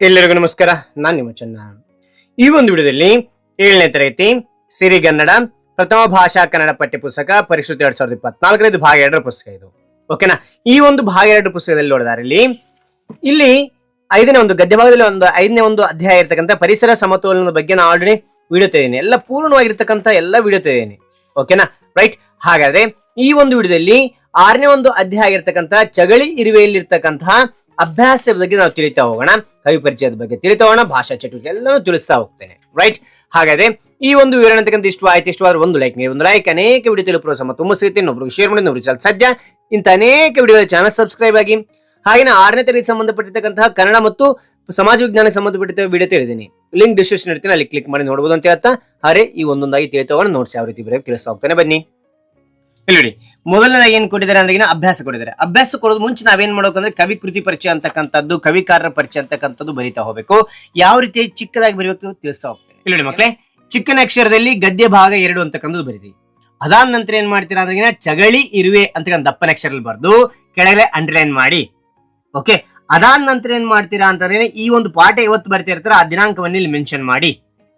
ಎಲ್ಲರಿಗೂ ನಮಸ್ಕಾರ. ನಾನು ನಿಮ್ಮ ಚೆನ್ನ. ಈ ಒಂದು ವಿಡಿಯೋದಲ್ಲಿ ಏಳನೇ ತರಗತಿ ಸಿರಿಗನ್ನಡ ಪ್ರಥಮ ಭಾಷಾ ಕನ್ನಡ ಪಠ್ಯ ಪುಸ್ತಕ ಪರಿಶುದ್ಧ ಎರಡ್ ಸಾವಿರದ ಇಪ್ಪತ್ನಾಲ್ಕರದ್ದು ಭಾಗ ಎರಡರ ಪುಸ್ತಕ ಇದು. ಓಕೆನಾ ಈ ಒಂದು ಭಾಗ ಎರಡು ಪುಸ್ತಕದಲ್ಲಿ ನೋಡಿದಾರೆ ಇಲ್ಲಿ ಇಲ್ಲಿ ಐದನೇ ಒಂದು ಗದ್ಯ ಭಾಗದಲ್ಲಿ ಒಂದು ಐದನೇ ಒಂದು ಅಧ್ಯಾಯ ಇರ್ತಕ್ಕಂಥ ಪರಿಸರ ಸಮತೋಲನದ ಬಗ್ಗೆ ನಾನು ಆಲ್ರೆಡಿ ವಿಡಿಯೋ ತೆಗೆದಿದ್ದೀನಿ. ಎಲ್ಲ ಪೂರ್ಣವಾಗಿರ್ತಕ್ಕಂಥ ಎಲ್ಲ ವಿಡಿಯೋ ಓಕೆನಾ ರೈಟ್ ಹಾಗಾದ್ರೆ ಈ ಒಂದು ವಿಡಿಯೋದಲ್ಲಿ ಆರನೇ ಒಂದು ಅಧ್ಯಾಯ ಆಗಿರ್ತಕ್ಕಂಥ ಚಗಳಿ ಇರುವೆಯಲ್ಲಿರ್ತಕ್ಕಂತಹ ಅಭ್ಯಾಸದ ಬಗ್ಗೆ ನಾವು ತಿಳಿತಾ ಹೋಗೋಣ. ಕವಿ ಪರಿಚಯದ ಬಗ್ಗೆ ತಿಳಿತೋಣ, ಭಾಷಾ ಚಟುವಟಿಕೆ ಎಲ್ಲವೂ ತಿಳಿಸ್ತಾ ಹೋಗ್ತೇನೆ. ರೈಟ್ ಹಾಗಾದ್ರೆ ಈ ಒಂದು ವಿವರಣೆ ತಕ್ಕಂತ ಇಷ್ಟು ಆಯ್ತು ಇಷ್ಟವಾದ್ರೆ ಒಂದು ಲೈಕ್ ನೀವು ಒಂದು ಲೈಕ್ ಅನೇಕ ವಿಡಿಯೋ ತಿಳಿಪುರ ಸಮ ತುಂಬ ಸಿಗುತ್ತೆ. ಇನ್ನೊಬ್ರಿಗೆ ಶೇರ್ ಮಾಡಿ ನೋಡಿ ಸದ್ಯ ಇಂಥ ಅನೇಕ ವಿಡಿಯೋ ಚಾನಲ್ ಸಬ್ಸ್ಕ್ರೈಬ್ ಆಗಿ, ಹಾಗೆ ಆರನೇ ತರಗತಿ ಸಂಬಂಧಪಟ್ಟಿರ್ತಕ್ಕಂತಹ ಕನ್ನಡ ಮತ್ತು ಸಮಾಜ ವಿಜ್ಞಾನಕ್ಕೆ ಸಂಬಂಧಪಟ್ಟಿದ್ದ ವಿಡಿಯೋ ತಿಳಿದೀನಿ. ಲಿಂಕ್ ಡಿಸ್ಕ್ರಿಪ್ಷನ್ ಇರ್ತೀನಿ ಅಲ್ಲಿ ಕ್ಲಿಕ್ ಮಾಡಿ ನೋಡಬಹುದು ಅಂತ ಹೇಳ್ತಾ. ಅರೆ ಈ ಒಂದೊಂದಾಗಿ ತಿಳಿತೋಣ ನೋಡ್ಸಿ ಯಾವ ರೀತಿ ಬರೆಯೋಕೆ ತಿಳಿಸ್ತಾ ಹೋಗ್ತಾನೆ. ಬನ್ನಿ. ಇಲ್ಲಿ ನೋಡಿ. ಮೊದಲನೇದಾಗಿ ಏನ್ ಕೊಟ್ಟಿದ್ದಾರೆ ಅಂದ್ರೆ ಅಭ್ಯಾಸ ಕೊಟ್ಟಿದ್ದಾರೆ. ಅಭ್ಯಾಸ ಕೊಡೋದು ಮುಂಚೆ ನಾವೇನ್ ಮಾಡ್ಬೇಕಂದ್ರೆ ಕವಿ ಕೃತಿ ಪರಿಚಯ ಅಂತಕ್ಕಂಥದ್ದು, ಕವಿಕಾರರ ಪರಿಚಯ ಅಂತಕ್ಕಂಥದ್ದು ಬರಿತಾ ಹೋಗ್ಬೇಕು. ಯಾವ ರೀತಿ ಚಿಕ್ಕದಾಗಿ ಬರೀಬೇಕು ತಿಳಿಸ್ತಾ ಹೋಗ್ತೇನೆ. ಇಲ್ಲಿ ನೋಡಿ ಮಕ್ಳೇ, ಚಿಕ್ಕನ ಅಕ್ಷರದಲ್ಲಿ ಗದ್ಯ ಭಾಗ ಎರಡು ಅಂತಕ್ಕಂಥದ್ದು ಬರೀರಿ. ಅದಾದ ನಂತರ ಏನ್ ಮಾಡ್ತೀರಾ ಅಂದ್ರೆ ಚಗಳಿ, ಇರುವೆ ಅಂತಕ್ಕಂಥ ದಪ್ಪನ ಅಕ್ಷರಲ್ಲಿ ಬರೆದು ಕೆಳಗಡೆ ಅಂಡರ್ಲೈನ್ ಮಾಡಿ. ಓಕೆ ಅದಾದ ನಂತರ ಏನ್ ಮಾಡ್ತೀರಾ ಅಂತಂದ್ರೆ ಈ ಒಂದು ಪಾಠ ಇವತ್ತು ಬರ್ತಾ ಇರ್ತಾರ ಆ ದಿನಾಂಕವನ್ನು ಇಲ್ಲಿ ಮೆನ್ಷನ್ ಮಾಡಿ.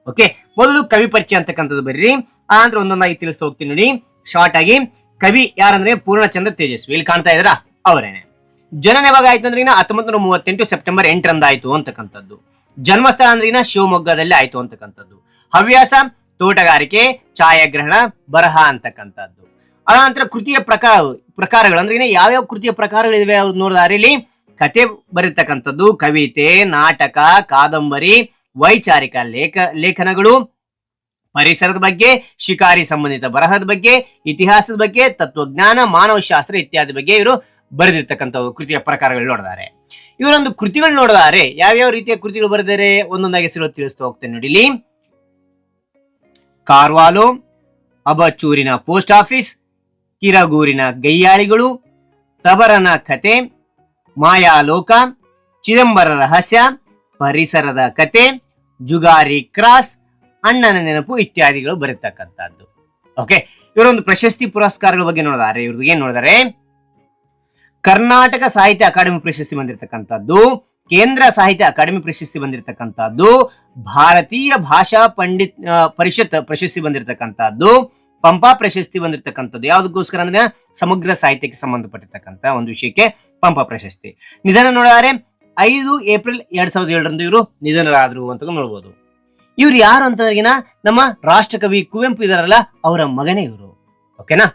ಓಕೆ ಮೊದಲು ಕವಿ ಪರಿಚಯ ಅಂತಕ್ಕಂಥದ್ದು ಬರೀರಿ. ಆ ನಂತರ ಒಂದೊಂದಾಗಿ ತಿಳಿಸ್ತಾ ಹೋಗ್ತೀನಿ ನೋಡಿ. ಶಾರ್ಟ್ ಆಗಿ. ಕವಿ ಯಾರಂದ್ರೆ ಪೂರ್ಣಚಂದ್ರ ತೇಜಸ್ವಿ. ಇಲ್ಲಿ ಕಾಣ್ತಾ ಇದ್ರ ಅವರೇನೆ. ಜನನ ಯಾವಾಗ ಆಯ್ತು ಅಂದ್ರೆ ಹತ್ತೊಂಬತ್ತು ನೂರ ಮೂವತ್ತೆಂಟು ಸೆಪ್ಟೆಂಬರ್ ಎಂಟರಂದಾಯ್ತು ಅಂತಕ್ಕಂಥದ್ದು. ಜನ್ಮಸ್ಥಳ ಅಂದ್ರೆ ಶಿವಮೊಗ್ಗದಲ್ಲಿ ಆಯ್ತು ಅಂತಕ್ಕಂಥದ್ದು. ಹವ್ಯಾಸ, ತೋಟಗಾರಿಕೆ, ಛಾಯಾಗ್ರಹಣ, ಬರಹ ಅಂತಕ್ಕಂಥದ್ದು. ಅನಂತರ ಕೃತಿಯ ಪ್ರಕಾರ, ಪ್ರಕಾರಗಳು ಅಂದ್ರೆ ಯಾವ್ಯಾವ ಕೃತಿಯ ಪ್ರಕಾರಗಳಿವೆ ಅವ್ರು ನೋಡಿದಾರೆ ಇಲ್ಲಿ ಕತೆ ಬರೀತಕ್ಕಂಥದ್ದು ಕವಿತೆ, ನಾಟಕ, ಕಾದಂಬರಿ, ವೈಚಾರಿಕ ಲೇಖ, ಲೇಖನಗಳು ಪರಿಸರದ ಬಗ್ಗೆ, ಶಿಕಾರಿ ಸಂಬಂಧಿತ ಬರಹದ ಬಗ್ಗೆ, ಇತಿಹಾಸದ ಬಗ್ಗೆ, ತತ್ವಜ್ಞಾನ, ಮಾನವಶಾಸ್ತ್ರ ಇತ್ಯಾದಿ ಬಗ್ಗೆ ಇವರು ಬರೆದಿರ್ತಕ್ಕಂಥ ಕೃತಿಯ ಪ್ರಕಾರಗಳು ನೋಡಿದ್ದಾರೆ. ಇವರೊಂದು ಕೃತಿಗಳು ನೋಡಿದಾರೆ ಯಾವ್ಯಾವ ರೀತಿಯ ಕೃತಿಗಳು ಬರೆದರೆ ಒಂದೊಂದಾಗಿ ಹೆಸರು ತಿಳಿಸ್ತಾ ಹೋಗ್ತೇನೆ ನೋಡಿಲಿ ಕಾರ್ವಾಲು, ಅಬಚೂರಿನ ಪೋಸ್ಟ್ ಆಫೀಸ್, ಕಿರಗೂರಿನ ಗೈಯಾಳಿಗಳು ತಬರನ ಕತೆ, ಮಾಯಾಲೋಕ, ಚಿದಂಬರ ರಹಸ್ಯ, ಪರಿಸರದ ಕತೆ, ಜುಗಾರಿ ಕ್ರಾಸ್ ಅಣ್ಣನ ನೆನಪು ಇತ್ಯಾದಿಗಳು ಬರೀತಕ್ಕಂಥದ್ದು. ಓಕೆ ಇವರೊಂದು ಪ್ರಶಸ್ತಿ ಪುರಸ್ಕಾರಗಳ ಬಗ್ಗೆ ನೋಡಿದಾರೆ ಇವ್ರದ್ದು ಏನ್ ನೋಡಿದಾರೆ? ಕರ್ನಾಟಕ ಸಾಹಿತ್ಯ ಅಕಾಡೆಮಿ ಪ್ರಶಸ್ತಿ ಬಂದಿರತಕ್ಕಂಥದ್ದು. ಕೇಂದ್ರ ಸಾಹಿತ್ಯ ಅಕಾಡೆಮಿ ಪ್ರಶಸ್ತಿ ಬಂದಿರತಕ್ಕಂಥದ್ದು. ಭಾರತೀಯ ಭಾಷಾ ಪಂಡಿತ್ ಪರಿಷತ್ ಪ್ರಶಸ್ತಿ ಬಂದಿರತಕ್ಕಂಥದ್ದು. ಪಂಪಾ ಪ್ರಶಸ್ತಿ ಬಂದಿರತಕ್ಕಂಥದ್ದು. ಯಾವ್ದಕ್ಕೋಸ್ಕರ ಅಂದ್ರೆ ಸಮಗ್ರ ಸಾಹಿತ್ಯಕ್ಕೆ ಸಂಬಂಧಪಟ್ಟಿರ್ತಕ್ಕಂಥ ಒಂದು ವಿಷಯಕ್ಕೆ ಪಂಪ ಪ್ರಶಸ್ತಿ. ನಿಧನ ನೋಡಿದರೆ. ಐದು ಏಪ್ರಿಲ್ ಎರಡ್ ಸಾವಿರದ ಏಳರಂದು ಇವರು ನಿಧನರಾದರು ಅಂತ ನೋಡ್ಬೋದು. ಇವ್ರು ಯಾರು ಅಂತಂದ್ರಿಗಿನ ನಮ್ಮ ರಾಷ್ಟ್ರಕವಿ ಕುವೆಂಪು ಇದಾರಲ್ಲ, ಅವರ ಮಗನೇ ಇವರು. ಓಕೆನಾ?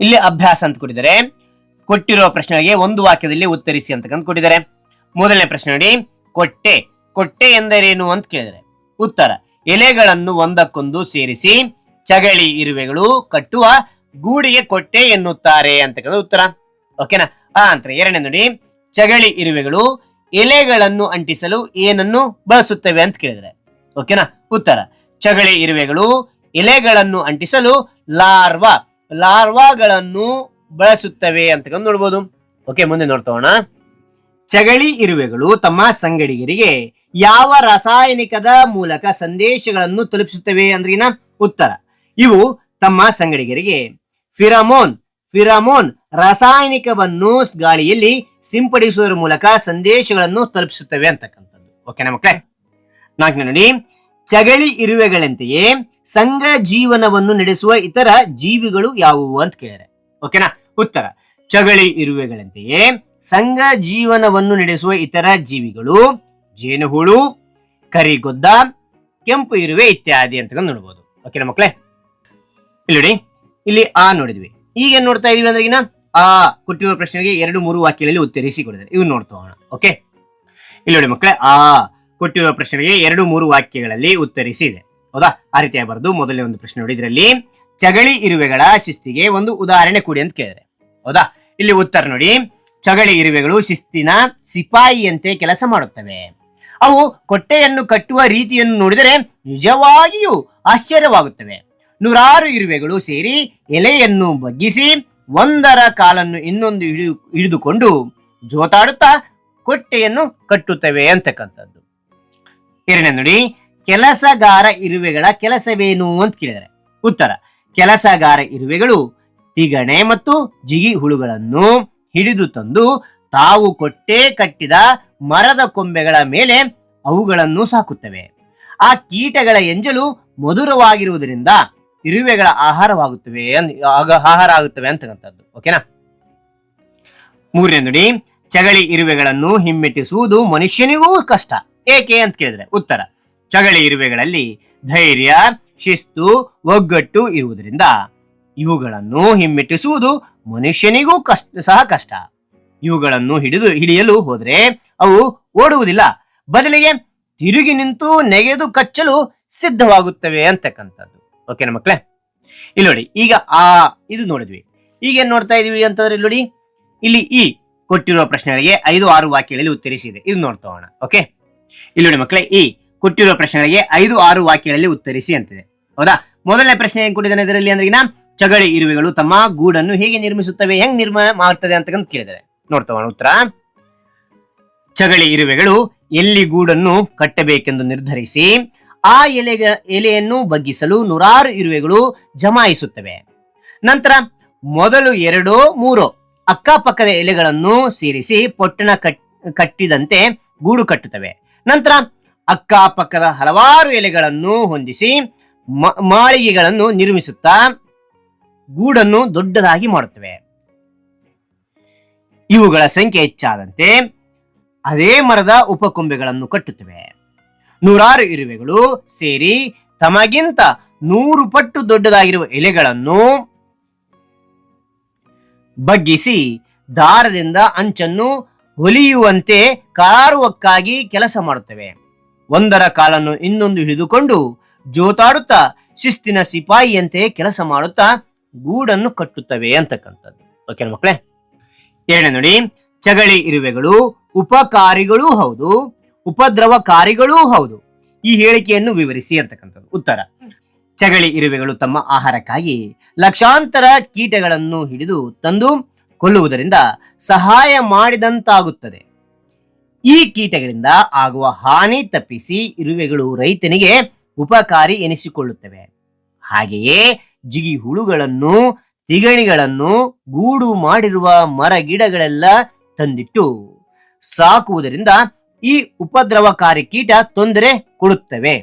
ಇಲ್ಲಿ ಅಭ್ಯಾಸ ಅಂತ ಕೊಟ್ಟಿದ್ದಾರೆ. ಕೊಟ್ಟಿರುವ ಪ್ರಶ್ನೆಗೆ ಒಂದು ವಾಕ್ಯದಲ್ಲಿ ಉತ್ತರಿಸಿ ಅಂತಕ್ಕಂತ ಕೊಟ್ಟಿದ್ದಾರೆ. ಮೊದಲನೇ ಪ್ರಶ್ನೆ ನೋಡಿ. ಕೊಟ್ಟೆ. ಕೊಟ್ಟೆ ಎಂದರೇನು ಅಂತ ಕೇಳಿದರೆ ಉತ್ತರ, ಎಲೆಗಳನ್ನು ಒಂದಕ್ಕೊಂದು ಸೇರಿಸಿ ಚಗಳಿ ಇರುವೆಗಳು ಕಟ್ಟುವ ಗೂಡಿಗೆ ಕೊಟ್ಟೆ ಎನ್ನುತ್ತಾರೆ ಅಂತಕ್ಕಂಥ ಉತ್ತರ. ಓಕೆನಾ? ಆ ಅಂತ ಎರಡನೇ ನೋಡಿ. ಚಗಳಿ ಇರುವೆಗಳು ಎಲೆಗಳನ್ನು ಅಂಟಿಸಲು ಏನನ್ನು ಬಳಸುತ್ತವೆ ಅಂತ ಕೇಳಿದ್ರೆ, ಓಕೆನಾ? ಉತ್ತರ, ಚಗಳಿ ಇರುವೆಗಳು ಎಲೆಗಳನ್ನು ಅಂಟಿಸಲು ಲಾರ್ವಾ, ಲಾರ್ವಾಗಳನ್ನು ಬಳಸುತ್ತವೆ ಅಂತ ನೋಡ್ಬೋದು. ಓಕೆ, ಮುಂದೆ ನೋಡ್ತೋಣ. ಚಗಳಿ ಇರುವೆಗಳು ತಮ್ಮ ಸಂಗಡಿಗರಿಗೆ ಯಾವ ರಾಸಾಯನಿಕದ ಮೂಲಕ ಸಂದೇಶಗಳನ್ನು ತಲುಪಿಸುತ್ತವೆ ಅಂದ್ರಿನ? ಉತ್ತರ, ಇವು ತಮ್ಮ ಸಂಗಡಿಗರಿಗೆ ಫಿರಮೋನ್ ಫಿರಮೋನ್ ರಾಸಾಯನಿಕವನ್ನು ಗಾಳಿಯಲ್ಲಿ ಸಿಂಪಡಿಸುವುದರ ಮೂಲಕ ಸಂದೇಶಗಳನ್ನು ತಲುಪಿಸುತ್ತವೆ ಅಂತಕ್ಕಂಥದ್ದು. ಓಕೆನಾ ಮಕ್ಕಳೇ ನಾಲ್ಕನೇ ನೋಡಿ, ಚಗಳಿ ಇರುವೆಗಳಂತೆಯೇ ಸಂಘ ಜೀವನವನ್ನು ನಡೆಸುವ ಇತರ ಜೀವಿಗಳು ಯಾವುವು ಅಂತ ಕೇಳಿದರೆ. ಓಕೆನಾ ಉತ್ತರ, ಚಗಳಿ ಇರುವೆಗಳಂತೆಯೇ ಸಂಘ ಜೀವನವನ್ನು ನಡೆಸುವ ಇತರ ಜೀವಿಗಳು ಜೇನುಹುಳು, ಕರಿಗೊದ್ದ, ಕೆಂಪು ಇರುವೆ ಇತ್ಯಾದಿ ಅಂತ ನೋಡ್ಬೋದು. ಓಕೆನಾ ಮಕ್ಕಳೇ ಇಲ್ಲಿ ನೋಡಿ, ಇಲ್ಲಿ ಆ ನೋಡಿದ್ವಿ. ಈಗ ಏನ್ ನೋಡ್ತಾ ಇದೀವಿ ಅಂದ್ರೆ ಆ ಕೊಟ್ಟಿರುವ ಪ್ರಶ್ನೆಗೆ ಎರಡು ಮೂರು ವಾಕ್ಯಗಳಲ್ಲಿ ಉತ್ತರಿಸಿ ಕೊಡಿದ್ದಾರೆ ಇವ್ ನೋಡ್ತಾ ಹೋಗೋಣ. ಓಕೆ ಇಲ್ಲಿ ನೋಡಿ ಮಕ್ಕಳೇ, ಆ ಕೊಟ್ಟಿರುವ ಪ್ರಶ್ನೆಗೆ ಎರಡು ಮೂರು ವಾಕ್ಯಗಳಲ್ಲಿ ಉತ್ತರಿಸಿ ಇದೆ. ಹೌದಾ? ಆ ರೀತಿ ಬರೆದು ಮೊದಲನೇ ಒಂದು ಪ್ರಶ್ನೆ ನೋಡಿ ಇದರಲ್ಲಿ, ಚಗಳಿ ಇರುವೆಗಳ ಶಿಸ್ತಿಗೆ ಒಂದು ಉದಾಹರಣೆ ಕೊಡಿ ಅಂತ ಕೇಳಿದ್ರೆ ಹೌದಾ? ಇಲ್ಲಿ ಉತ್ತರ ನೋಡಿ, ಚಗಳಿ ಇರುವೆಗಳು ಶಿಸ್ತಿನ ಸಿಪಾಯಿಯಂತೆ ಕೆಲಸ ಮಾಡುತ್ತವೆ. ಅವು ಕೊಟ್ಟೆಯನ್ನು ಕಟ್ಟುವ ರೀತಿಯನ್ನು ನೋಡಿದರೆ ನಿಜವಾಗಿಯೂ ಆಶ್ಚರ್ಯವಾಗುತ್ತವೆ. ನೂರಾರು ಇರುವೆಗಳು ಸೇರಿ ಎಲೆಯನ್ನು ಬಗ್ಗಿಸಿ ಒಂದರ ಕಾಲನ್ನು ಇನ್ನೊಂದು ಹಿಡಿದು ಹಿಡಿದುಕೊಂಡು ಜೋತಾಡುತ್ತಾ ಕೊಟ್ಟೆಯನ್ನು ಕಟ್ಟುತ್ತವೆ ಅಂತಕ್ಕಂಥದ್ದು. ಎರಡನೇ ನೋಡಿ, ಕೆಲಸಗಾರ ಇರುವೆಗಳ ಕೆಲಸವೇನು ಅಂತ ಕೇಳಿದರೆ ಉತ್ತರ, ಕೆಲಸಗಾರ ಇರುವೆಗಳು ತಿಗಣೆ ಮತ್ತು ಜಿಗಿ ಹುಳುಗಳನ್ನು ಹಿಡಿದು ತಂದು ತಾವು ಕೊಟ್ಟೆ ಕಟ್ಟಿದ ಮರದ ಕೊಂಬೆಗಳ ಮೇಲೆ ಅವುಗಳನ್ನು ಸಾಕುತ್ತವೆ. ಆ ಕೀಟಗಳ ಎಂಜಲು ಮಧುರವಾಗಿರುವುದರಿಂದ ಇರುವೆಗಳ ಆಹಾರವಾಗುತ್ತವೆ ಆಗ- ಆಹಾರ ಆಗುತ್ತವೆ ಅಂತಕ್ಕಂಥದ್ದು. ಓಕೆನಾ ಮೂರನೇ ನುಡಿ, ಚಗಳಿ ಇರುವೆಗಳನ್ನು ಹಿಮ್ಮೆಟ್ಟಿಸುವುದು ಮನುಷ್ಯನಿಗೂ ಕಷ್ಟ. ಏಕೆ ಅಂತ ಕೇಳಿದ್ರೆ, ಉತ್ತರ. ಚಗಳಿ ಇರುವೆಗಳಲ್ಲಿ ಧೈರ್ಯ, ಶಿಸ್ತು, ಒಗ್ಗಟ್ಟು ಇರುವುದರಿಂದ ಇವುಗಳನ್ನು ಹಿಮ್ಮೆಟ್ಟಿಸುವುದು ಮನುಷ್ಯನಿಗೂ ಕಷ್ಟ, ಸಹ ಕಷ್ಟ. ಇವುಗಳನ್ನು ಹಿಡಿದು, ಹಿಡಿಯಲು ಹೋದರೆ ಅವು ಓಡುವುದಿಲ್ಲ. ಬದಲಿಗೆ ತಿರುಗಿ ನಿಂತು ನೆಗೆದು ಕಚ್ಚಲು ಸಿದ್ಧವಾಗುತ್ತವೆ ಅಂತಕ್ಕಂಥದ್ದು. ಓಕೆನಾ ಮಕ್ಕಳೇ ಇಲ್ಲಿ ನೋಡಿ, ಈಗ ಆ, ಇದು ನೋಡಿದ್ವಿ. ಈಗ ಏನ್ ನೋಡ್ತಾ ಇದೀವಿ ಅಂತಂದ್ರೆ ನೋಡಿ, ಇಲ್ಲಿ ಈ ಕೊಟ್ಟಿರುವ ಪ್ರಶ್ನೆಗಳಿಗೆ ಐದು, ಆರು ವಾಕ್ಯಗಳಲ್ಲಿ ಉತ್ತರಿಸಿದೆ ಇದು. ನೋಡ್ತೋಣ ಓಕೆ ಇಲ್ಲಿ ನೋಡಿ ಮಕ್ಕಳೇ ಈ ಕೊಟ್ಟಿರುವ ಪ್ರಶ್ನೆಗಳಿಗೆ ಐದು, ಆರು ವಾಕ್ಯಗಳಲ್ಲಿ ಉತ್ತರಿಸಿ ಅಂತಿದೆ. ಹೌದಾ? ಮೊದಲನೇ ಪ್ರಶ್ನೆ ಏನ್ ಕೊಟ್ಟಿದ್ದಾನೆ ಇದರಲ್ಲಿ ಅಂದ್ರೆ ಚಗಳಿ ಇರುವೆಗಳು ತಮ್ಮ ಗೂಡನ್ನು ಹೇಗೆ ನಿರ್ಮಿಸುತ್ತವೆ, ಹೆಂಗ್ ನಿರ್ಮಾಣ ಮಾಡ್ತದೆ ಅಂತಕ್ಕಂತ ಕೇಳಿದ್ದಾರೆ. ನೋಡ್ತೋಣ ಉತ್ತರ. ಚಗಳಿ ಇರುವೆಗಳು ಎಲ್ಲಿ ಗೂಡನ್ನು ಕಟ್ಟಬೇಕೆಂದು ನಿರ್ಧರಿಸಿ ಆ ಎಲೆಗ ಎಲೆಯನ್ನು ಬಗ್ಗಿಸಲು ನೂರಾರು ಇರುವೆಗಳು ಜಮಾಯಿಸುತ್ತವೆ. ನಂತರ ಮೊದಲು ಎರಡೋ, ಮೂರೋ ಅಕ್ಕಪಕ್ಕದ ಎಲೆಗಳನ್ನು ಸೇರಿಸಿ ಪೊಟ್ಟಣ ಕಟ್, ಕಟ್ಟಿದಂತೆ ಗೂಡು ಕಟ್ಟುತ್ತವೆ. ನಂತರ ಅಕ್ಕಪಕ್ಕದ ಹಲವಾರು ಎಲೆಗಳನ್ನು ಹೊಂದಿಸಿ ಮಾಳಿಗೆಗಳನ್ನು ನಿರ್ಮಿಸುತ್ತಾ ಗೂಡನ್ನು ದೊಡ್ಡದಾಗಿ ಮಾಡುತ್ತವೆ. ಇವುಗಳ ಸಂಖ್ಯೆ ಹೆಚ್ಚಾದಂತೆ ಅದೇ ಮರದ ಉಪಕೊಂಬೆಗಳನ್ನು ಕಟ್ಟುತ್ತವೆ. ನೂರಾರು ಇರುವೆಗಳು ಸೇರಿ ತಮಗಿಂತ ನೂರು ಪಟ್ಟು ದೊಡ್ಡದಾಗಿರುವ ಎಲೆಗಳನ್ನು ಬಗ್ಗಿಸಿ ದಾರದಿಂದ ಅಂಚನ್ನು ಹೊಲಿಯುವಂತೆ ಕಾರುವಕ್ಕಾಗಿ ಕೆಲಸ ಮಾಡುತ್ತವೆ. ಒಂದರ ಕಾಲನ್ನು ಇನ್ನೊಂದು ಹಿಡಿದುಕೊಂಡು ಜೋತಾಡುತ್ತಾ ಶಿಸ್ತಿನ ಸಿಪಾಯಿಯಂತೆ ಕೆಲಸ ಮಾಡುತ್ತಾ ಗೂಡನ್ನು ಕಟ್ಟುತ್ತವೆ ಅಂತಕ್ಕಂಥದ್ದು. ಓಕೆ ಮಕ್ಕಳೇ? ಎರಡನೇ ನೋಡಿ, ಚಗಳಿ ಇರುವೆಗಳು ಉಪಕಾರಿಗಳೂ ಹೌದು. ಉಪದ್ರವಕಾರಿಗಳೂ ಹೌದು. ಈ ಹೇಳಿಕೆಯನ್ನು ವಿವರಿಸಿ ಅಂತಕ್ಕಂಥದ್ದು. ಉತ್ತರ. ಚಗಳಿ ಇರುವೆಗಳು ತಮ್ಮ ಆಹಾರಕ್ಕಾಗಿ ಲಕ್ಷಾಂತರ ಕೀಟಗಳನ್ನು ಹಿಡಿದು ತಂದು ಕೊಲ್ಲುವುದರಿಂದ ಸಹಾಯ ಮಾಡಿದಂತಾಗುತ್ತದೆ. ಈ ಕೀಟಗಳಿಂದ ಆಗುವ ಹಾನಿ ತಪ್ಪಿಸಿ ಇರುವೆಗಳು ರೈತನಿಗೆ ಉಪಕಾರಿ ಎನಿಸಿಕೊಳ್ಳುತ್ತವೆ. ಹಾಗೆಯೇ ಜಿಗಿ ಹುಳುಗಳನ್ನು, ತಿಗಣಿಗಳನ್ನು, ಗೂಡು ಮಾಡಿರುವ ಮರ ಗಿಡಗಳೆಲ್ಲ ತಂದಿಟ್ಟು ಸಾಕುವುದರಿಂದ ಈ ಉಪದ್ರವಕಾರಿ ಕೀಟ ತೊಂದರೆ ಕೊಡುತ್ತವೆ.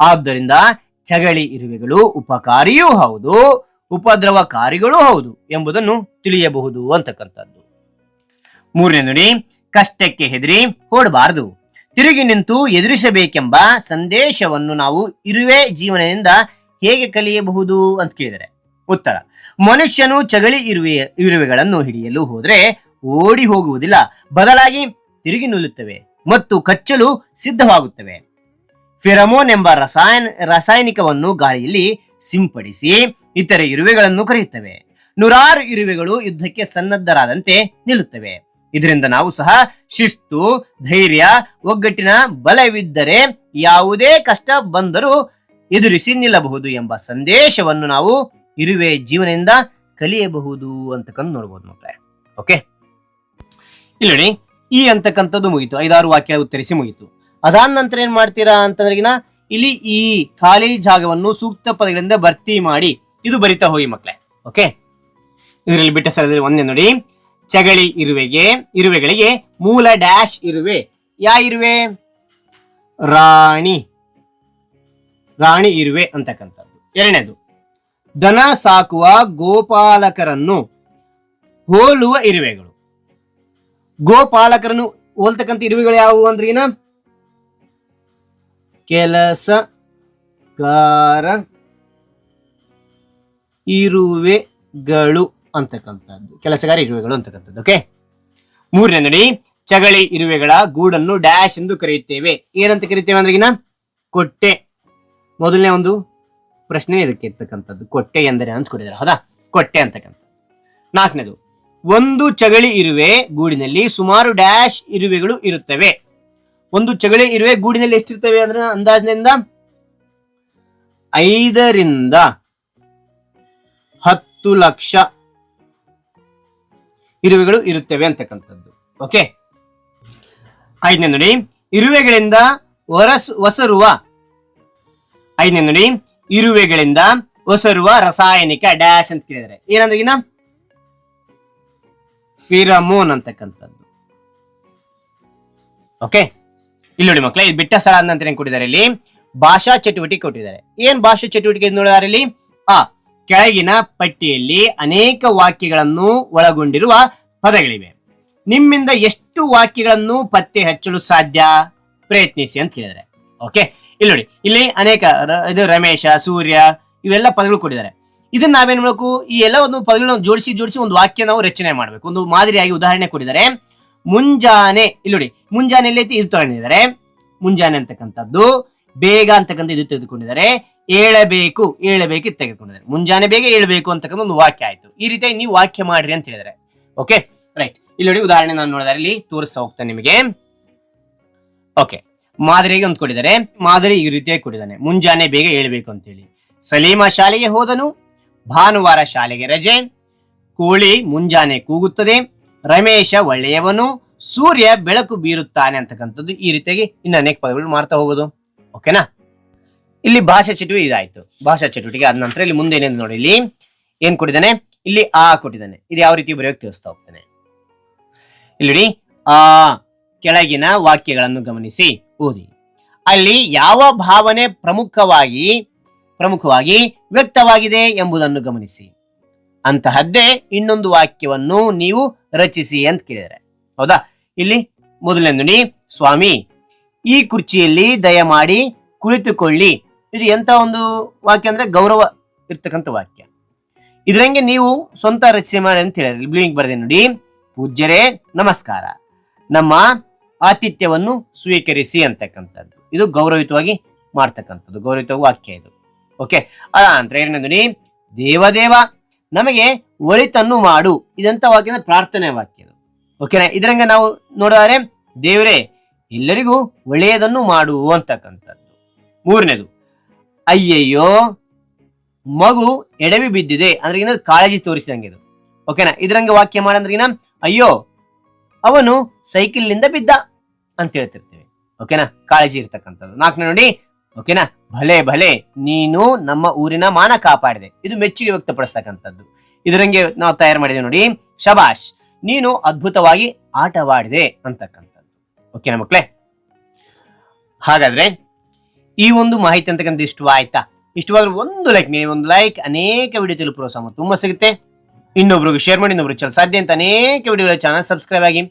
ಆದ್ದರಿಂದ ಚಗಳಿ ಇರುವೆಗಳು ಉಪಕಾರಿಯೂ ಹೌದು, ಉಪದ್ರವಕಾರಿಗಳೂ ಹೌದು ಎಂಬುದನ್ನು ತಿಳಿಯಬಹುದು ಅಂತಕ್ಕಂಥದ್ದು. ಮೂರನೇ ನುಡಿ ಕಷ್ಟಕ್ಕೆ ಹೆದರಿ ಓಡಬಾರದು ತಿರುಗಿ ನಿಂತು ಎದುರಿಸಬೇಕೆಂಬ ಸಂದೇಶವನ್ನು ನಾವು ಇರುವೆ ಜೀವನದಿಂದ ಹೇಗೆ ಕಲಿಯಬಹುದು ಅಂತ ಕೇಳಿದರೆ, ಉತ್ತರ, ಮನುಷ್ಯನು ಚಗಳಿ ಇರುವೆ, ಇರುವೆಗಳನ್ನು ಹಿಡಿಯಲು ಹೋದರೆ ಓಡಿ ಹೋಗುವುದಿಲ್ಲ, ಬದಲಾಗಿ ತಿರುಗಿ ನಿಲ್ಲುತ್ತವೆ. ಮತ್ತು ಕಚ್ಚಲು ಸಿದ್ಧವಾಗುತ್ತವೆ. ಫಿರಮೋನ್ ಎಂಬ ರಸಾಯನ, ರಾಸಾಯನಿಕವನ್ನು ಗಾಳಿಯಲ್ಲಿ ಸಿಂಪಡಿಸಿ ಇತರೆ ಇರುವೆಗಳನ್ನು ಕರೆಯುತ್ತವೆ. ನೂರಾರು ಇರುವೆಗಳು ಯುದ್ಧಕ್ಕೆ ಸನ್ನದ್ಧರಾದಂತೆ ನಿಲ್ಲುತ್ತವೆ. ಇದರಿಂದ ನಾವು ಸಹ ಶಿಸ್ತು, ಧೈರ್ಯ, ಒಗ್ಗಟ್ಟಿನ ಬಲವಿದ್ದರೆ ಯಾವುದೇ ಕಷ್ಟ ಬಂದರೂ ಎದುರಿಸಿ ನಿಲ್ಲಬಹುದು ಎಂಬ ಸಂದೇಶವನ್ನು ನಾವು ಇರುವೆ ಜೀವನದಿಂದ ಕಲಿಯಬಹುದು ಅಂತಕ್ಕಂಥ ನೋಡ್ಬೋದು ಮಕ್ಕಳೇ. ಓಕೆ ಇಲ್ಲಿ ಈ ಅಂತಕ್ಕಂಥದ್ದು ಮುಗಿತು. ಐದಾರು ವಾಕ್ಯ ಉತ್ತರಿಸಿ ಮುಗಿತು. ಅದಾದ ನಂತರ ಏನ್ ಮಾಡ್ತೀರಾ ಅಂತಂದ್ರೆಗಿನ ಇಲ್ಲಿ ಈ ಖಾಲಿ ಜಾಗವನ್ನು ಸೂಕ್ತ ಪದಗಳಿಂದ ಭರ್ತಿ ಮಾಡಿ ಇದು ಬರಿತಾ ಹೋಗಿ ಮಕ್ಕಳೇ ಓಕೆ ಇದರಲ್ಲಿ ಬಿಟ್ಟ ಸ್ಥಳದಲ್ಲಿ ಒಂದೇ ನೋಡಿ. ಚಗಳಿ ಇರುವೆಗೆ, ಇರುವೆಗಳಿಗೆ ಮೂಲ ಡ್ಯಾಶ್ ಇರುವೆ. ಯಾ ಇರುವೆ? ರಾಣಿ. ರಾಣಿ ಇರುವೆ ಅಂತಕ್ಕಂಥದ್ದು. ಎರಡನೇದು, ದನ ಸಾಕುವ ಗೋಪಾಲಕರನ್ನು ಹೋಲುವ ಇರುವೆಗಳು. ಗೋಪಾಲಕರನ್ನು ಹೋಲ್ತಕ್ಕಂಥ ಇರುವೆಗಳು ಯಾವುವು ಅಂದ್ರೆ ಏನ? ಕೆಲಸಗಾರ ಇರುವೆಗಳು ಅಂತಕ್ಕಂಥದ್ದು. ಕೆಲಸಗಾರ ಇರುವೆಗಳು ಅಂತಕ್ಕಂಥದ್ದು ಓಕೆ ಮೂರನೇ ನೋಡಿ ಚಗಳಿ ಇರುವೆಗಳ ಗೂಡನ್ನು ಡ್ಯಾಶ್ ಎಂದು ಕರೆಯುತ್ತೇವೆ. ಏನಂತ ಕರಿತೇವೆ ಅಂದ್ರೆ ಈಗಿನ ಕೊಟ್ಟೆ. ಮೊದಲನೇ ಒಂದು ಪ್ರಶ್ನೆ ಇದಕ್ಕೆ ಇರ್ತಕ್ಕಂಥದ್ದು. ಕೊಟ್ಟೆ ಎಂದರೆ ಅಂತ ಕೊಟ್ಟಿದ್ದಾರೆ, ಹೌದಾ? ಕೊಟ್ಟೆ ಅಂತಕ್ಕಂಥ ನಾಲ್ಕನೇದು ಒಂದು ಚಗಳಿ ಇರುವೆ ಗೂಡಿನಲ್ಲಿ ಸುಮಾರು ಡ್ಯಾಶ್ ಇರುವೆಗಳು ಇರುತ್ತವೆ. ಒಂದು ಚಗಳಿ ಇರುವೆ ಗೂಡಿನಲ್ಲಿ ಎಷ್ಟಿರ್ತವೆ ಅಂದ್ರೆ ಅಂದಾಜಿನಿಂದ ಐದರಿಂದ ಹತ್ತು ಲಕ್ಷ ಇರುವೆಗಳು ಇರುತ್ತವೆ ಅಂತಕ್ಕಂಥದ್ದು. ಓಕೆ ಐದನೇ ನೋಡಿ, ಇರುವೆಗಳಿಂದ ಹೊರಸ್ ಹೊಸರುವ ಐದನೇ ನೋಡಿ, ಇರುವೆಗಳಿಂದ ಹೊಸರುವ ರಾಸಾಯನಿಕ ಡ್ಯಾಶ್ ಅಂತ ಕೇಳಿದರೆ ಏನಂದ್ರೆ ಫಿರಮೋನ್ ಅಂತಕ್ಕಂಥದ್ದು. ಓಕೆ ಇಲ್ಲಿ ನೋಡಿ ಮಕ್ಕಳೇ ಇದು ಬಿಟ್ಟ ಸ್ಥಳ ಅಂತ ಕೊಟ್ಟಿದ್ದಾರೆ ಇಲ್ಲಿ? ಭಾಷಾ ಚಟುವಟಿಕೆ ಕೊಟ್ಟಿದ್ದಾರೆ. ಏನ್ ಭಾಷಾ ಚಟುವಟಿಕೆ ನೋಡಿದಾರೆ ಇಲ್ಲಿ? ಆ, ಕೆಳಗಿನ ಪಟ್ಟಿಯಲ್ಲಿ ಅನೇಕ ವಾಕ್ಯಗಳನ್ನು ಒಳಗೊಂಡಿರುವ ಪದಗಳಿವೆ. ನಿಮ್ಮಿಂದ ಎಷ್ಟು ವಾಕ್ಯಗಳನ್ನು ಪತ್ತೆ ಹಚ್ಚಲು ಸಾಧ್ಯ? ಪ್ರಯತ್ನಿಸಿ ಅಂತ ಹೇಳಿದ್ದಾರೆ. ಓಕೆ ಇಲ್ಲಿ ನೋಡಿ, ಇಲ್ಲಿ ಅನೇಕ ಇದು ರಮೇಶ, ಸೂರ್ಯ, ಇವೆಲ್ಲ ಪದಗಳು ಕೊಟ್ಟಿದ್ದಾರೆ. ಇದನ್ನ ನಾವೇನ್ ಮಾಡಬೇಕು? ಈ ಎಲ್ಲ ಒಂದು ಪದಗಳನ್ನು ಜೋಡಿಸಿ ಜೋಡಿಸಿ ಒಂದು ವಾಕ್ಯ ನಾವು ರಚನೆ ಮಾಡಬೇಕು. ಒಂದು ಮಾದರಿಯಾಗಿ ಉದಾಹರಣೆ ಕೊಟ್ಟಿದ್ದಾರೆ ಮುಂಜಾನೆ, ಇಲ್ಲಿ ನೋಡಿ, ಮುಂಜಾನೆ ಎಲ್ಲೈತಿ ಇದು ತಗೊಂಡಿದ್ದಾರೆ. ಮುಂಜಾನೆ ಅಂತಕ್ಕಂಥದ್ದು, ಬೇಗ ಅಂತಕ್ಕಂಥ ಇದು ತೆಗೆದುಕೊಂಡಿದ್ದಾರೆ. ಏಳಬೇಕು ಏಳಬೇಕು ಇದು ತೆಗೆದುಕೊಂಡಿದ್ದಾರೆ. ಮುಂಜಾನೆ ಬೇಗ ಏಳಬೇಕು ಅಂತಕ್ಕಂಥ ಒಂದು ವಾಕ್ಯ ಆಯ್ತು. ಈ ರೀತಿಯಾಗಿ ನೀವು ವಾಕ್ಯ ಮಾಡ್ರಿ ಅಂತ ಹೇಳಿದ್ದಾರೆ. ಓಕೆ ರೈಟ್ ಇಲ್ಲಿ ನೋಡಿ ಉದಾಹರಣೆ ನಾನು ನೋಡಿದ್ರೆ ಇಲ್ಲಿ ತೋರಿಸ್ತಾ ಹೋಗ್ತೇನೆ ನಿಮಗೆ. ಓಕೆ ಮಾದರಿಗೆ ಒಂದು ಕೊಟ್ಟಿದ್ದಾರೆ ಮಾದರಿ ಈ ರೀತಿಯಾಗಿ ಕೊಟ್ಟಿದ್ದಾನೆ ಮುಂಜಾನೆ ಬೇಗ ಏಳಬೇಕು ಅಂತೇಳಿ ಸಲೀಮ ಶಾಲೆಗೆ ಹೋದನು. ಭಾನುವಾರ ಶಾಲೆಗೆ ರಜೆ. ಕೋಳಿ ಮುಂಜಾನೆ ಕೂಗುತ್ತದೆ. ರಮೇಶ ಒಳ್ಳೆಯವನು. ಸೂರ್ಯ ಬೆಳಕು ಬೀರುತ್ತಾನೆ ಅಂತಕ್ಕಂಥದ್ದು ಈ ರೀತಿಯಾಗಿ ಇನ್ನು ಅನೇಕ ಪದಗಳು ಮಾಡ್ತಾ ಹೋಗೋದು. ಓಕೆನಾ? ಇಲ್ಲಿ ಭಾಷಾ ಚಟುವಟಿಕೆ ಇದಾಯ್ತು. ಭಾಷಾ ಚಟುವಟಿಕೆ ಆದ ನಂತರ ಇಲ್ಲಿ ಮುಂದೆ ಏನೇನು ನೋಡಿ ಇಲ್ಲಿ. ಏನ್ ಕೊಟ್ಟಿದ್ದಾನೆ? ಇಲ್ಲಿ ಆ ಕೊಟ್ಟಿದ್ದಾನೆ. ಇದು ಯಾವ ರೀತಿ ಬರೆಯೋಕೆ ತಿಳಿಸ್ತಾ ಹೋಗ್ತಾನೆ. ಇಲ್ಲಿ ಆ ಕೆಳಗಿನ ವಾಕ್ಯಗಳನ್ನು ಗಮನಿಸಿ, ಓದಿ. ಅಲ್ಲಿ ಯಾವ ಭಾವನೆ ಪ್ರಮುಖವಾಗಿ ಪ್ರಮುಖವಾಗಿ ವ್ಯಕ್ತವಾಗಿದೆ ಎಂಬುದನ್ನು ಗಮನಿಸಿ. ಅಂತಹದ್ದೇ ಇನ್ನೊಂದು ವಾಕ್ಯವನ್ನು ನೀವು ರಚಿಸಿ ಅಂತ ಕೇಳಿದರೆ. ಹೌದಾ? ಇಲ್ಲಿ ಮೊದಲನೇ ಸ್ವಾಮಿ, ಈ ಕುರ್ಚಿಯಲ್ಲಿ ದಯಮಾಡಿ ಕುಳಿತುಕೊಳ್ಳಿ. ಇದು ಎಂತ ಒಂದು ವಾಕ್ಯ ಅಂದ್ರೆ ಗೌರವ ಇರ್ತಕ್ಕಂಥ ವಾಕ್ಯ. ಇದರಂಗೆ ನೀವು ಸ್ವಂತ ರಚನೆ ಮಾಡಿ ಅಂತ ಹೇಳಿದ್ರೆ ಬ್ಲೂಯಿಂಗ್ ಬರೆದೆ ನೋಡಿ. ಪೂಜ್ಯರೇ, ನಮಸ್ಕಾರ. ನಮ್ಮ ಆತಿಥ್ಯವನ್ನು ಸ್ವೀಕರಿಸಿ ಅಂತಕ್ಕಂಥದ್ದು. ಇದು ಗೌರವಯುತವಾಗಿ ಮಾಡ್ತಕ್ಕಂಥದ್ದು ಗೌರವಯುತ ವಾಕ್ಯ ಇದು. ಓಕೆ ಅದ ನಂತರ ಏನಂದ್ರಿ ದೇವದೇವ ನಮಗೆ ಒಳಿತನ್ನು ಮಾಡು. ಇದಂತ ವಾಕ್ಯ ಪ್ರಾರ್ಥನೆ ವಾಕ್ಯ ಓಕೆನಾ ಇದರಂಗ ನಾವು ನೋಡಿದರೆ, ದೇವರೇ, ಎಲ್ಲರಿಗೂ ಒಳ್ಳೆಯದನ್ನು ಮಾಡು ಅಂತಕ್ಕಂಥದ್ದು. ಮೂರನೇದು, ಅಯ್ಯಯ್ಯೋ, ಮಗು ಎಡವಿ ಬಿದ್ದಿದೆ. ಅಂದ್ರೆ ಕಾಳಜಿ ತೋರಿಸಿದಂಗೆ ಇದು. ಓಕೆನಾ ಇದರಂಗ ವಾಕ್ಯ ಮಾಡಂದ್ರಿಗಿನ ಅಯ್ಯೋ, ಅವನು ಸೈಕಲ್ನಿಂದ ಬಿದ್ದ ಅಂತ ಹೇಳ್ತಿರ್ತೀವಿ. ಓಕೆನಾ ಕಾಳಜಿ ಇರ್ತಕ್ಕಂಥದ್ದು. ನಾಲ್ಕನೇ ನೋಡಿ ಓಕೆನಾ? ಭಲೆ ಭಲೆ. ನೀನು ನಮ್ಮ ಊರಿನ ಮಾನ ಕಾಪಾಡಿದೆ. ಇದು ಮೆಚ್ಚುಗೆ ವ್ಯಕ್ತಪಡಿಸ್ತಕ್ಕಂಥದ್ದು. ಇದರಂಗೆ ನಾವು ತಯಾರು ಮಾಡಿದ್ದೇವೆ ನೋಡಿ, ಶಬಾಷ್, ನೀನು ಅದ್ಭುತವಾಗಿ ಆಟವಾಡಿದೆ ಅಂತಕ್ಕಂಥದ್ದು. ಓಕೆನಾ ಮಕ್ಕಳೇ? ಹಾಗಾದ್ರೆ, ಈ ಒಂದು ಮಾಹಿತಿ ಅಂತಕ್ಕಂಥ ಇಷ್ಟು ಆಯ್ತಾ? ಇಷ್ಟವಾದ್ರೆ ಒಂದು ಲೈಕ್ ನೀವು ಒಂದು ಲೈಕ್ ಅನೇಕ ವಿಡಿಯೋ ತಲುಪುವ ಪ್ರೋತ್ಸಾಹ ತುಂಬಾ ಸಿಗುತ್ತೆ. ಇನ್ನೊಬ್ರಿಗೆ ಶೇರ್ ಮಾಡಿ, ಇನ್ನೊಬ್ರಿಗೆ ಚಲ ಸಾಧ್ಯ ಅಂತ ಅನೇಕ ವಿಡಿಯೋಗಳ ಚಾನಲ್ ಸಬ್ಸ್ಕ್ರೈಬ್ ಆಗಿ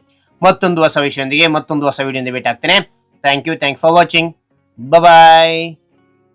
ಮತ್ತೊಂದು ಹೊಸ ವಿಷಯದೊಂದಿಗೆ ಮತ್ತೊಂದು ಹೊಸ ವಿಡಿಯೋದಿಂದ ಭೇಟಿ ಆಗ್ತೇನೆ thank you thank for watching Bye-bye!